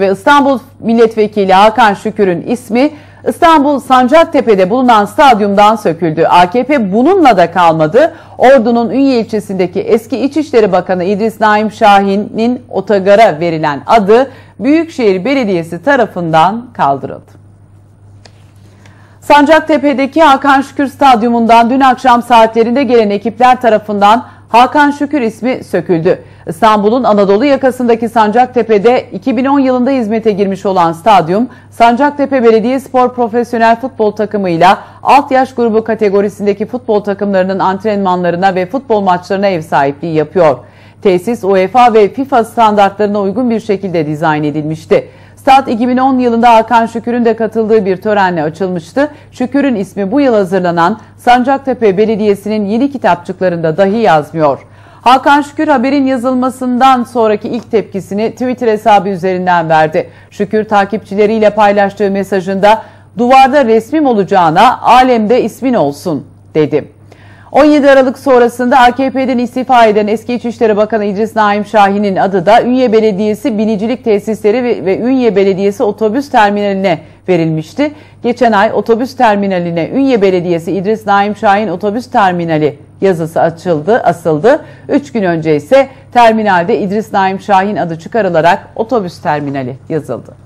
ve İstanbul Milletvekili Hakan Şükür'ün ismi İstanbul Sancaktepe'de bulunan stadyumdan söküldü. AKP bununla da kalmadı. Ordu'nun Ünye ilçesindeki eski İçişleri Bakanı İdris Naim Şahin'in otogara verilen adı Büyükşehir Belediyesi tarafından kaldırıldı. Sancaktepe'deki Hakan Şükür Stadyumundan dün akşam saatlerinde gelen ekipler tarafından Hakan Şükür ismi söküldü. İstanbul'un Anadolu yakasındaki Sancaktepe'de 2010 yılında hizmete girmiş olan stadyum, Sancaktepe Belediyespor Profesyonel Futbol takımıyla alt yaş grubu kategorisindeki futbol takımlarının antrenmanlarına ve futbol maçlarına ev sahipliği yapıyor. Tesis UEFA ve FIFA standartlarına uygun bir şekilde dizayn edilmişti. Stad 2010 yılında Hakan Şükür'ün de katıldığı bir törenle açılmıştı. Şükür'ün ismi bu yıl hazırlanan Sancaktepe Belediyesi'nin yeni kitapçıklarında dahi yazmıyor. Hakan Şükür haberin yazılmasından sonraki ilk tepkisini Twitter hesabı üzerinden verdi. Şükür takipçileriyle paylaştığı mesajında duvarda resmim olacağına alemde ismin olsun dedi. 17 Aralık sonrasında AKP'den istifa eden eski İçişleri Bakanı İdris Naim Şahin'in adı da Ünye Belediyesi Binicilik Tesisleri ve Ünye Belediyesi Otobüs Terminaline verilmişti. Geçen ay otobüs terminaline Ünye Belediyesi İdris Naim Şahin Otobüs Terminali yazısı açıldı, asıldı. 3 gün önce ise terminalde İdris Naim Şahin adı çıkarılarak otobüs terminali yazıldı.